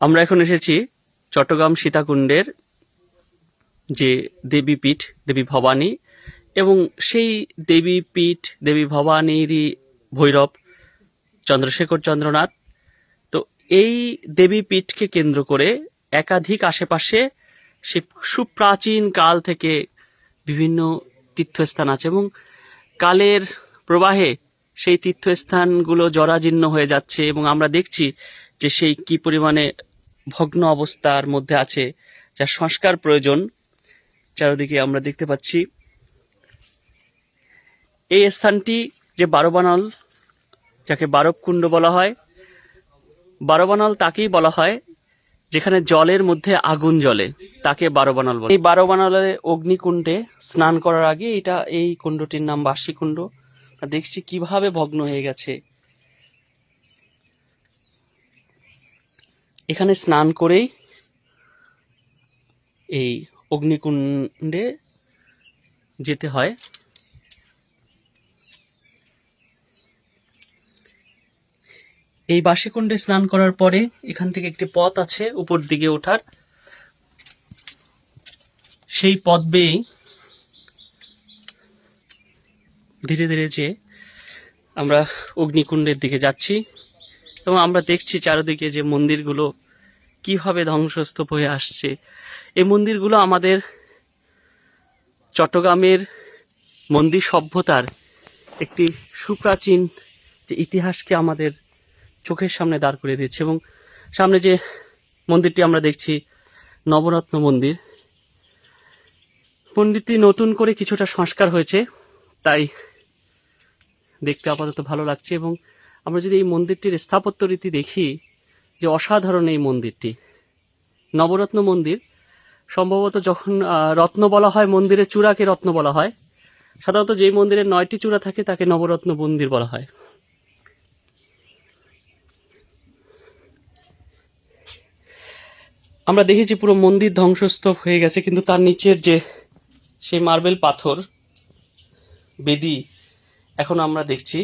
আমরা এখন এসেছি চট্টগ্রাম সীতাকুণ্ডের যে দেবীপীঠ দেবী ভবানী, এবং সেই দেবীপীঠ দেবী ভবানীরই ভৈরব, চন্দ্রশেখর চন্দ্রনাথ। তো এই দেবীপীঠকে কেন্দ্র করে একাধিক আশেপাশে সে সুপ্রাচীন কাল থেকে বিভিন্ন তীর্থস্থান আছে, এবং কালের প্রবাহে সেই তীর্থস্থানগুলো জরাজীর্ণ হয়ে যাচ্ছে, এবং আমরা দেখছি যে সেই কি পরিমাণে ভগ্ন অবস্থার মধ্যে আছে, যার সংস্কার প্রয়োজন, চারিদিকে আমরা দেখতে পাচ্ছি। এই স্থানটি যে বারোবানল, যাকে বারবকুণ্ড বলা হয়, বারোবানল তাকেই বলা হয়, যেখানে জলের মধ্যে আগুন জ্বলে, তাকে বারোবানল বলে। এই বারোবানলে অগ্নিকুণ্ডে স্নান করার আগে এটা, এই কুণ্ডটির নাম বাসিকুণ্ড দেখছি কীভাবে ভগ্ন হয়ে গেছে। এখানে স্নান করেই এই অগ্নিকুণ্ডে যেতে হয়। এই বাসিকুণ্ডে স্নান করার পরে এখান থেকে একটি পথ আছে উপর দিকে ওঠার। সেই পথ বেয়েই ধীরে ধীরে যে আমরা অগ্নিকুণ্ডের দিকে যাচ্ছি। এবং আমরা দেখছি চারিদিকে যে মন্দিরগুলো কীভাবে ধ্বংসস্তূপ হয়ে আসছে। এই মন্দিরগুলো আমাদের চট্টগ্রামের মন্দির সভ্যতার একটি সুপ্রাচীন যে ইতিহাসকে আমাদের চোখের সামনে দাঁড় করে দিচ্ছে এবং সামনে যে মন্দিরটি আমরা দেখছি, নবরত্ন মন্দির। মন্দিরটি নতুন করে কিছুটা সংস্কার হয়েছে, তাই দেখতে আপাতত ভালো লাগছে এবং আমরা যদি এই মন্দিরটির স্থাপত্য রীতি দেখি, যে অসাধারণ এই মন্দিরটি। নবরত্ন মন্দির, সম্ভবত যখন রত্ন বলা হয় মন্দিরের চূড়াকে রত্ন বলা হয়, সাধারণত যেই মন্দিরের নয়টি চূড়া থাকে, তাকে নবরত্ন মন্দির বলা হয়। আমরা দেখেছি পুরো মন্দির ধ্বংসস্তূপ হয়ে গেছে, কিন্তু তার নিচের যে সেই মার্বেল পাথর, বেদি, এখন আমরা দেখছি।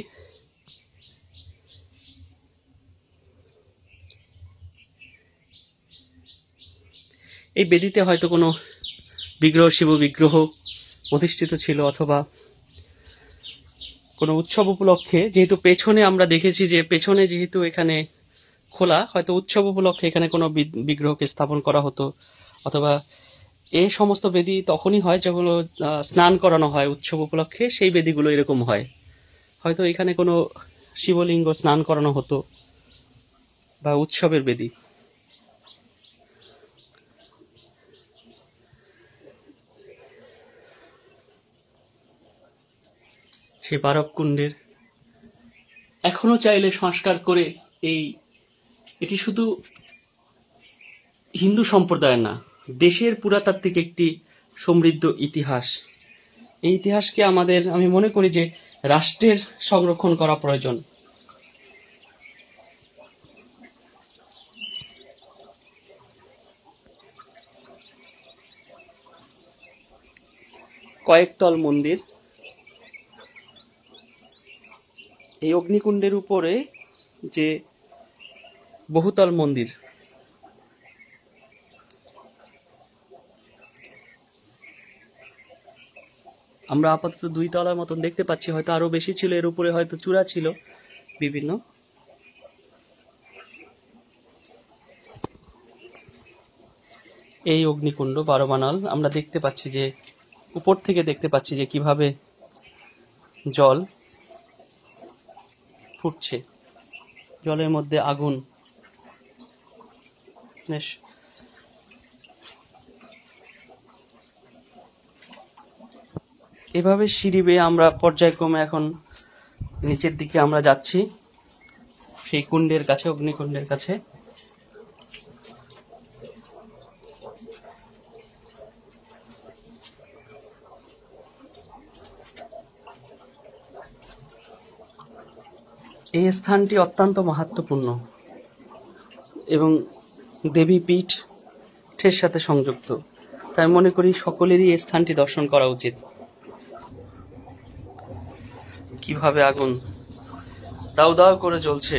এই বেদিতে হয়তো কোনো বিগ্রহ, শিব বিগ্রহ প্রতিষ্ঠিত ছিল অথবা কোনো উৎসব উপলক্ষে, যেহেতু পেছনে আমরা দেখেছি যে পেছনে যেহেতু এখানে খোলা, হয়তো উৎসব উপলক্ষে এখানে কোনো বিগ্রহকে স্থাপন করা হতো। অথবা এই সমস্ত বেদি তখনই হয় যেগুলো স্নান করানো হয় উৎসব উপলক্ষে, সেই বেদিগুলো এরকম হয়। হয়তো এখানে কোনো শিবলিঙ্গ স্নান করানো হতো বা উৎসবের বেদি। সে বারব কুণ্ডের। এখনও চাইলে সংস্কার করে এই, এটি শুধু হিন্দু সম্প্রদায়ের না, দেশের পুরাতাত্ত্বিক একটি সমৃদ্ধ ইতিহাস। এই ইতিহাসকে আমাদের, আমি মনে করি যে রাষ্ট্রের সংরক্ষণ করা প্রয়োজন। কয়েকতল মন্দির এই অগ্নিকুণ্ডের উপরে যে বহুতল মন্দির, আমরা আপাতত দুই তলার মতন দেখতে পাচ্ছি, হয়তো আরও বেশি ছিল, এর উপরে হয়তো চূড়া ছিল বিভিন্ন। এই অগ্নিকুণ্ড বারোবানাল আমরা দেখতে পাচ্ছি যে, উপর থেকে দেখতে পাচ্ছি যে কীভাবে জল ফুটছে। জলের মধ্যে আগুন। বেশ। এভাবে সিঁড়ি বেয়ে আমরা পর্যায়ক্রমে এখন নিচের দিকে আমরা যাচ্ছি, সেই কুণ্ডের কাছে, অগ্নিকুণ্ডের কাছে। স্থানটি অত্যন্ত মাহাত্মপূর্ণ এবং দেবী পীঠের সাথে সংযুক্ত। তাই মনে করি সকলেরই এই স্থানটি দর্শন করা উচিত। কীভাবে আগুন দাউ দাউ করে জ্বলছে।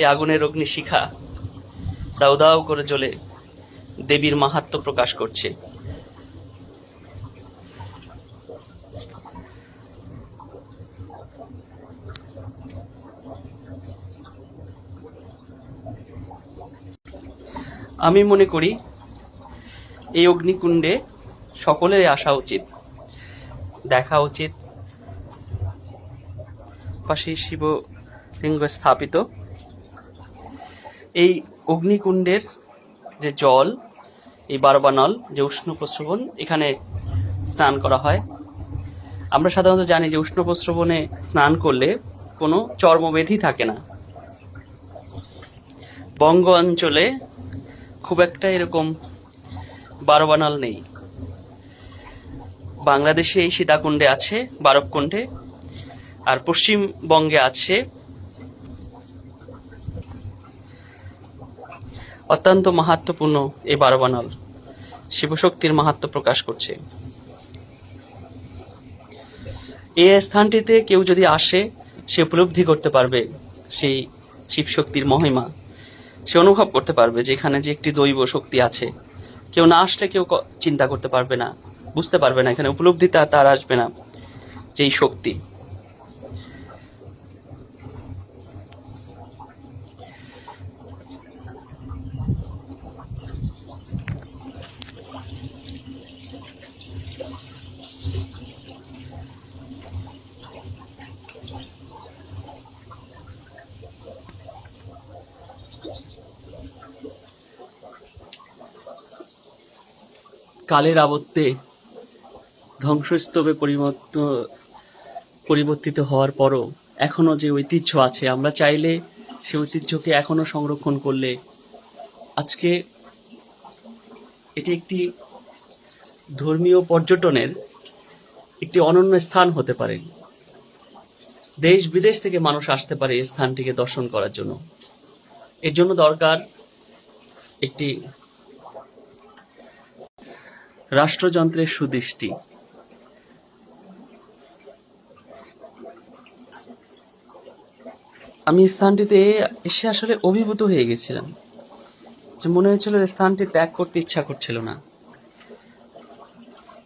এই আগুনের অগ্নি শিখা দাউ দাউ করে জ্বলে দেবীর মাহাত্ম্য প্রকাশ করছে। আমি মনে করি, এই অগ্নিকুণ্ডে সকলের আসা উচিত। দেখা উচিত। পাশে শিবলিঙ্গ স্থাপিত। এই অগ্নিকুণ্ডের যে জল, এই বারবানল, যে উষ্ণ প্রস্রবণ, এখানে স্নান করা হয়। আমরা সাধারণত জানি যে উষ্ণ প্রস্রবণে স্নান করলে কোনো চর্মবেধি থাকে না। বঙ্গ অঞ্চলে খুব একটা এরকম বারবানল নেই। বাংলাদেশে এই সীতাকুণ্ডে আছে, বারবকুণ্ডে। আর পশ্চিমবঙ্গে আছে অত্যন্ত মাহাত্মপূর্ণ এই বারবানল। শিবশক্তির মাহাত্ম প্রকাশ করছে। এই স্থানটিতে কেউ যদি আসে, সে উপলব্ধি করতে পারবে সেই শিবশক্তির মহিমা। সে অনুভব করতে পারবে যে এখানে যে একটি দৈব শক্তি আছে। কেউ না আসলে কেউ চিন্তা করতে পারবে না, বুঝতে পারবে না, এখানে উপলব্ধি তার আসবে না, যেই শক্তি। কালের আবর্তে ধ্বংসস্তূপে পরিবর্ত, পরিবর্তিত হওয়ার পরও এখনও যে ঐতিহ্য আছে, আমরা চাইলে সে ঐতিহ্যকে এখনও সংরক্ষণ করলে আজকে এটি একটি ধর্মীয় পর্যটনের একটি অনন্য স্থান হতে পারে। দেশ বিদেশ থেকে মানুষ আসতে পারে এই স্থানটিকে দর্শন করার জন্য। এর জন্য দরকার একটি রাষ্ট্রযন্ত্রের সুদৃষ্টি। আমি স্থানটিতে এসে আসলে অভিভূত হয়ে গেছিলাম। যে মনে হয়েছিল স্থানটি ত্যাগ করতে ইচ্ছা করছিল না।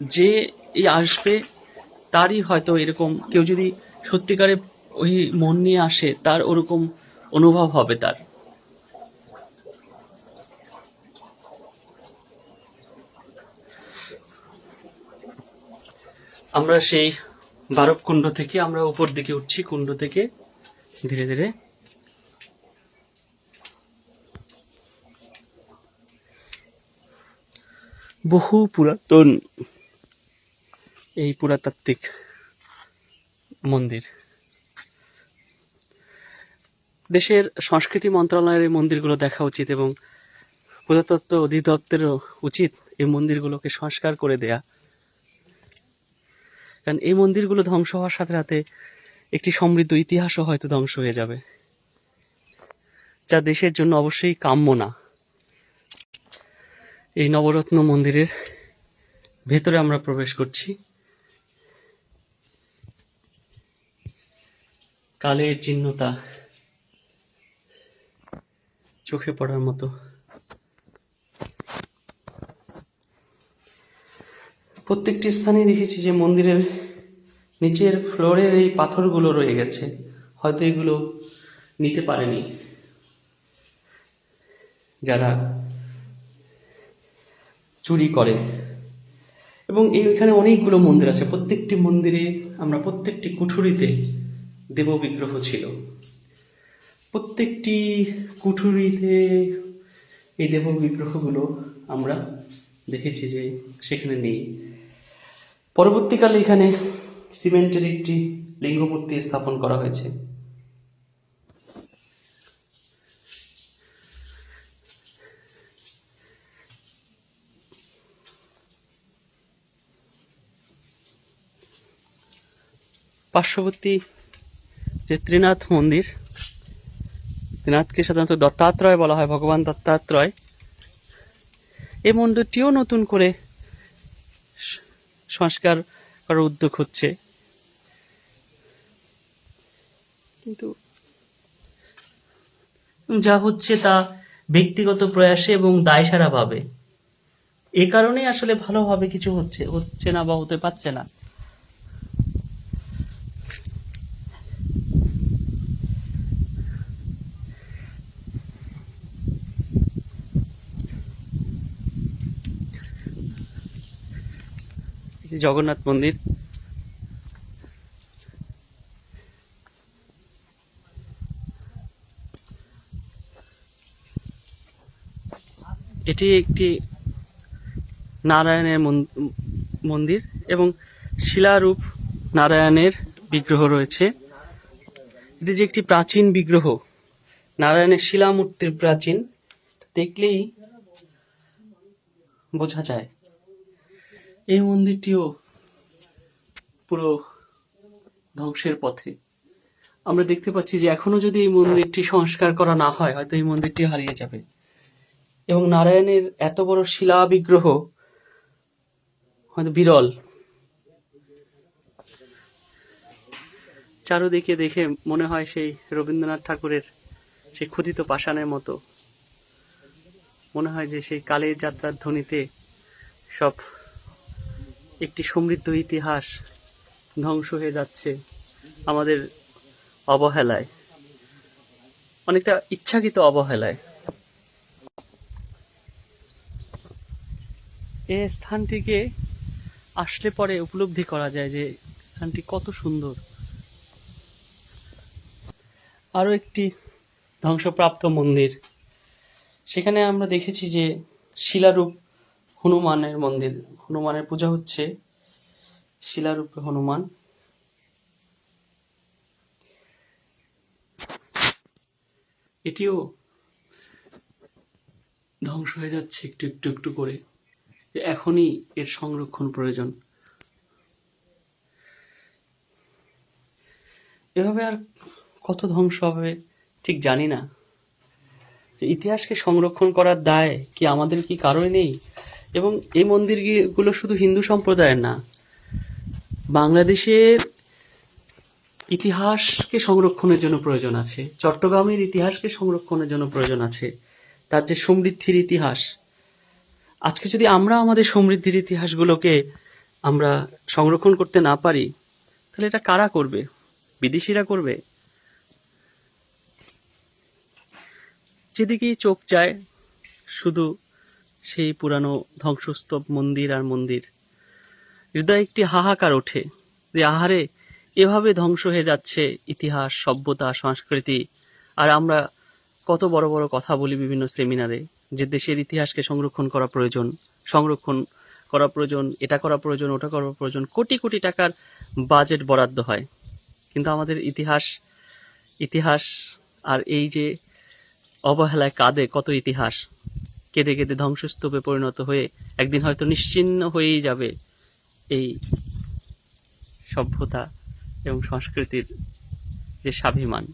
যে এই আসবে, তারই হয়তো এরকম কেউ যদি সত্যিকারে ওই মন নিয়ে আসে, তার ওরকম অনুভব হবে তার। আমরা সেই বারব কুণ্ড থেকে আমরা উপর দিকে উঠছি, কুণ্ড থেকে ধীরে ধীরে। বহু পুরাতন এই পুরাতাত্ত্বিক মন্দির। দেশের সংস্কৃতি মন্ত্রণালয়ের এই মন্দিরগুলো দেখা উচিত এবং পুরাতত্ত্ব অধিদপ্তরেরও উচিত এই মন্দিরগুলোকে সংস্কার করে দেয়া। কারণ এই মন্দিরগুলো ধ্বংস হওয়ার সাথে সাথে একটি সমৃদ্ধ ইতিহাসও হয়তো ধ্বংস হয়ে যাবে। যা দেশের জন্য অবশ্যই কাম্য না। এই নবরত্ন মন্দিরের ভেতরে আমরা প্রবেশ করছি। কালের চিহ্নতা চোখে পড়ার মতো। প্রত্যেকটি স্থানে দেখেছি যে মন্দিরের নিচের ফ্লোরের এই পাথরগুলো রয়ে গেছে। হয়তো এগুলো নিতে পারেনি। যারা চুরি করে। এবং এই এখানে অনেকগুলো মন্দির আছে। প্রত্যেকটি মন্দিরে আমরা প্রত্যেকটি কুঠুরিতে দেব বিগ্রহ ছিল। প্রত্যেকটি কুঠুরিতে এই দেব বিগ্রহগুলো আমরা দেখেছি যে সেখানে নেই। পরবর্তীকালে এখানে সিমেন্টের একটি লিঙ্গমূর্তি স্থাপন করা হয়েছে। পার্শ্ববর্তী যে ত্রিনাথ মন্দির, ত্রিনাথকে সাধারণত দত্তাত্রয় বলা হয়, ভগবান দত্তাত্রয়। এই মন্দিরটিও নতুন করে সংস্কার করার উদ্যোগ হচ্ছে। কিন্তু যা হচ্ছে তা ব্যক্তিগত প্রয়াসে এবং দায় সারা ভাবে এ কারণেই আসলে ভালোভাবে কিছু হচ্ছে হচ্ছে না বা হতে পারছে না। জগন্নাথ মন্দির। এটি একটি নারায়ণের মন- মন্দির এবং শিলারূপ নারায়ণের বিগ্রহ রয়েছে। এটি যে একটি প্রাচীন বিগ্রহ, নারায়ণের শিলামূর্তির প্রাচীন, দেখলেই বোঝা যায়। এই মন্দিরটিও পুরো ধ্বংসের পথে। আমরা দেখতে পাচ্ছি যে এখনও যদি এই মন্দিরটি সংস্কার করা না হয়, হয়তো এই মন্দিরটি হারিয়ে যাবে। এবং নারায়ণের এত বড় শিলা বিগ্রহ হয়তো বিরল। চারোদিকে দেখে মনে হয় সেই রবীন্দ্রনাথ ঠাকুরের সেই ক্ষুদিত পাষাণের মতো। মনে হয় যে সেই কালের যাত্রার ধ্বনিতে সব একটি সমৃদ্ধ ইতিহাস ধ্বংস হয়ে যাচ্ছে আমাদের অবহেলায়। অনেকটা ইচ্ছাকৃত অবহেলায়। এই স্থানটিকে আসলে পরে উপলব্ধি করা যায় যে স্থানটি কত সুন্দর। আরও একটি ধ্বংসপ্রাপ্ত মন্দির। সেখানে আমরা দেখেছি যে শিলারূপ হনুমানের মন্দির। হনুমানের পূজা হচ্ছে শিলারূপে হনুমান। এটিও ধ্বংস হয়ে যাচ্ছে একটু একটু একটু করে। এখনই এর সংরক্ষণ প্রয়োজন। এভাবে আর কত ধ্বংস হবে ঠিক জানি না। যে ইতিহাসকে সংরক্ষণ করার দায় কি আমাদের কি কারোই নেই? এবং এই মন্দিরগুলো শুধু হিন্দু সম্প্রদায়ের না বাংলাদেশের ইতিহাসকে সংরক্ষণের জন্য প্রয়োজন আছে, চট্টগ্রামের ইতিহাসকে সংরক্ষণের জন্য প্রয়োজন আছে, তার যে সমৃদ্ধির ইতিহাস। আজকে যদি আমরা আমাদের সমৃদ্ধির ইতিহাসগুলোকে আমরা সংরক্ষণ করতে না পারি, তাহলে এটা কারা করবে? বিদেশিরা করবে? যেদিকেই চোখ যায় শুধু সেই পুরানো ধ্বংসস্তূপ মন্দির আর মন্দির। হৃদয় একটি হাহাকার ওঠে যে আহারে এভাবে ধ্বংস হয়ে যাচ্ছে ইতিহাস, সভ্যতা, সংস্কৃতি। আর আমরা কত বড় বড় কথা বলি বিভিন্ন সেমিনারে যে দেশের ইতিহাসকে সংরক্ষণ করা প্রয়োজন, সংরক্ষণ করা প্রয়োজন, এটা করা প্রয়োজন, ওটা করা প্রয়োজন, কোটি কোটি টাকার বাজেট বরাদ্দ হয়। কিন্তু আমাদের ইতিহাস ইতিহাস আর এই যে অবহেলায় কাঁদে কত ইতিহাস কেঁদে কেঁদে ধ্বংসস্তূপে পরিণত হয়ে একদিন হয়তো নিশ্চিন্ন হয়েই যাবে এই সভ্যতা এবং সংস্কৃতির যে স্বাভিমান।